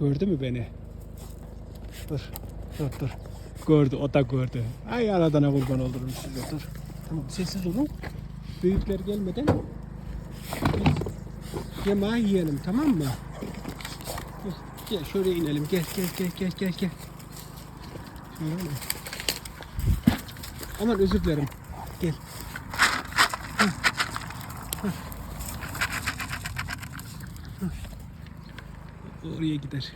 Gördü mü beni? Dur. Dur dur. Gördü. O da gördü. Ay aradana kurban olurum size. Dur. Tamam sessiz olun. Büyükler gelmeden biz yemeği yiyelim tamam mı? Gel, şöyle inelim. Gel gel gel gel gel gel. Şöyle? Aman özür dilerim. Gel. Hah, hah. Oraya gider.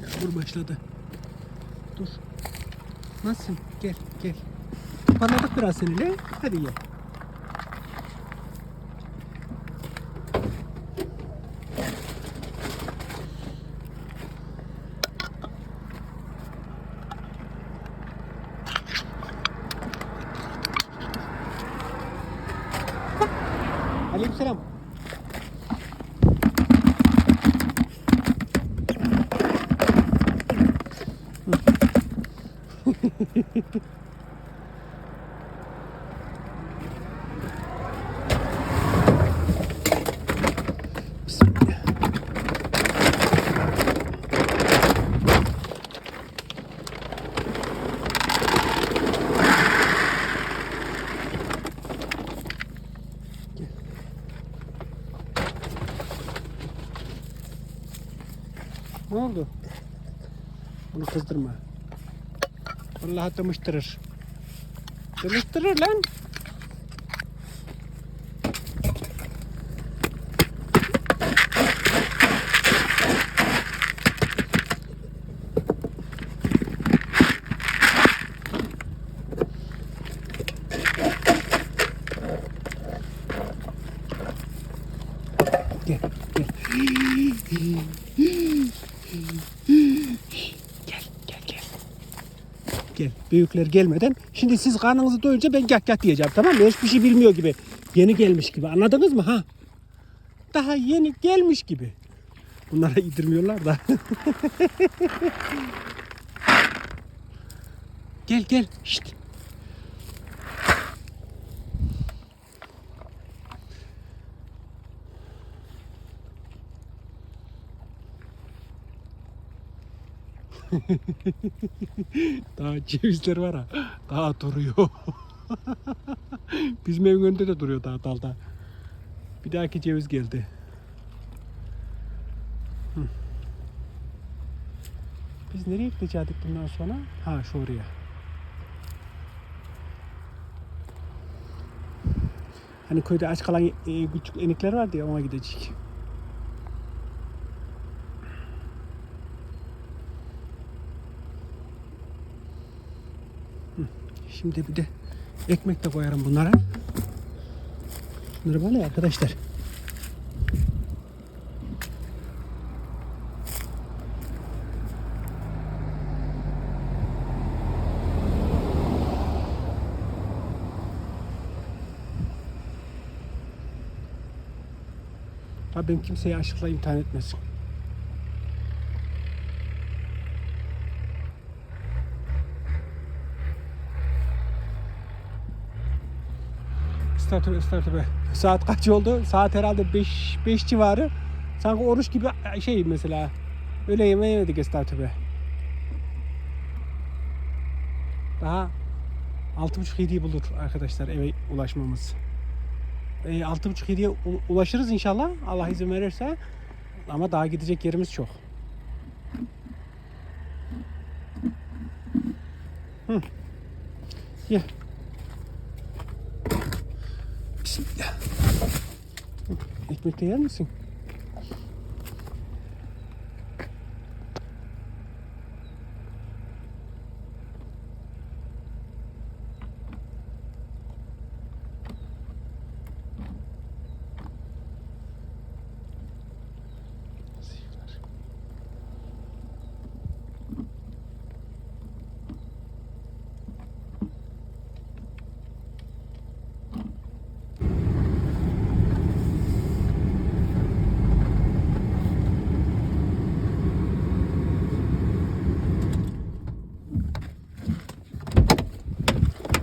Yağmur başladı. Dur. Nasılsın? Gel gel. Toparladık biraz seninle. Hadi gel. Aleykümselam. Ne oldu? Bunu kızdırma. Vallahi tımıştırır. Tımıştırır lan. Gel, gel. Gel, gel, gel. Gel. Büyükler gelmeden. Şimdi siz karnınızı doyunca ben gah gah diyeceğim tamam mı? Hiçbir şey bilmiyor gibi. Yeni gelmiş gibi. Anladınız mı ha? Daha yeni gelmiş gibi. Bunlara yedirmiyorlar da. gel gel. Şşt. Daha cevizler var ha. Daha duruyor. Bizim evin önünde de duruyor daha dalda. Bir dahaki ceviz geldi. Biz nereye gidecektik bundan sonra? Ha şu oraya. Hani köyde aç kalan e, küçük enikler vardı ya ona gidecek. Şimdi bir de ekmek de koyarım bunlara. Şunları böyle arkadaşlar. Rabbim kimseye aşkla imtihan etmesin. Estağfurullah, estağfurullah. Saat kaç oldu? Saat herhalde 5 5 civarı. Sanki oruç gibi şey mesela. Öyle yemeği yemedik estağfurullah. Daha 6.30-7'yi bulur arkadaşlar eve ulaşmamız. E, 6.30-7'ye u- ulaşırız inşallah. Allah izin verirse. Ama daha gidecek yerimiz çok. Hı. Ye. Bismillah. Ekmek de yer misin?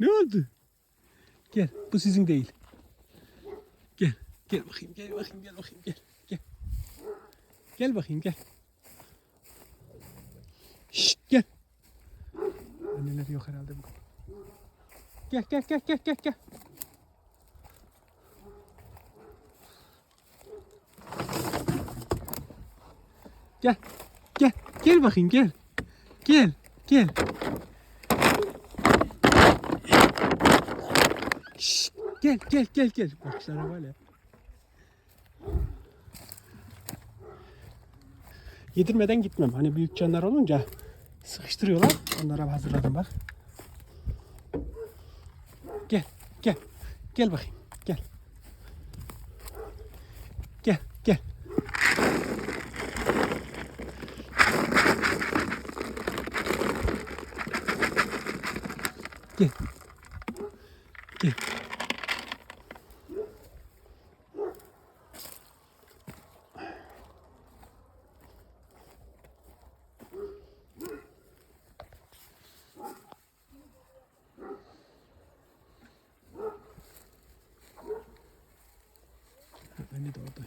Ne oldu? Gel. Bu sizin değil. Gel. Gel bakayım. Gel bakayım. Gel bakayım. Gel. Gel. Gel bakayım. Gel. Şşt gel. Anneler yok herhalde bugün. Gel gel gel gel gel gel. Gel. Gel. Gel bakayım gel. Gel. Gel. Şşt, gel gel gel gel. Bakışlara böyle. Yedirmeden gitmem. Hani büyük canlar olunca sıkıştırıyorlar. Onlara hazırladım bak. Gel gel. Gel bakayım. Gel. Gel gel. Gel. Beni de orada.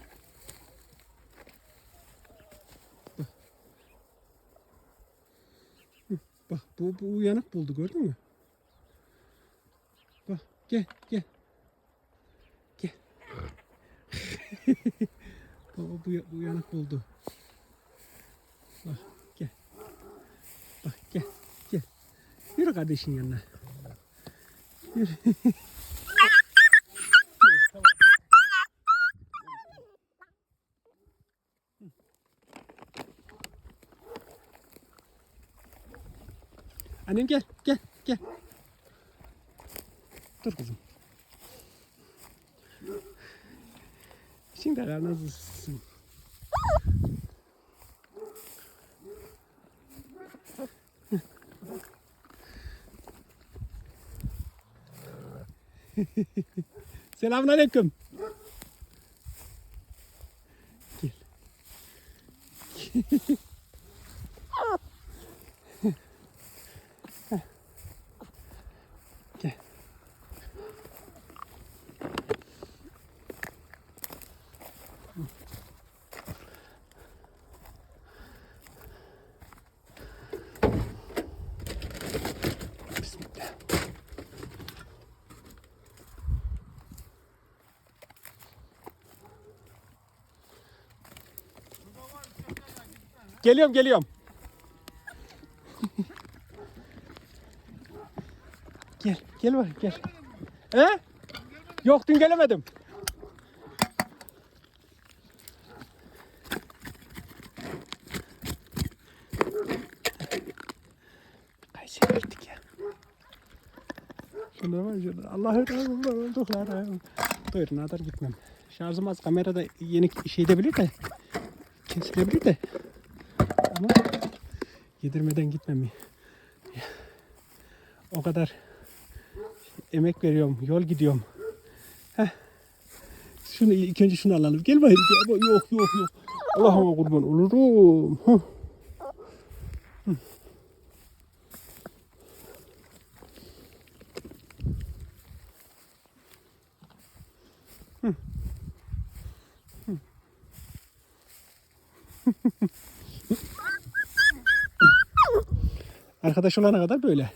Bak. Hı, Bak bu, bu uyanık buldu gördün mü? Bak gel gel. Gel. Baba bu, bu uyanık buldu. Bak gel. Bak gel gel. Yürü kardeşin yanına. Yürü. Annem gel, gel, gel. Dur kızım. Şimdi karnınızsın. Selamun aleyküm. Gel. Bismillah. Geliyorum geliyorum. gel gel bakayım gel. He? Yok dün gelemedim. Kayseri gittik ya. Şunlar var şunlar. Allah'ım olduklarım. Dur nadar gitmem. Şarjım az kamerada yeni şey edebilir de kesilebilir de ama yedirmeden gitmem. O kadar emek veriyorum, yol gidiyorum. Heh. Şunu ilk önce şunu alalım. Gel bakayım. Gel. Yok yok yok. Allah'ıma kurban olurum. Huh. Arkadaş olana kadar böyle.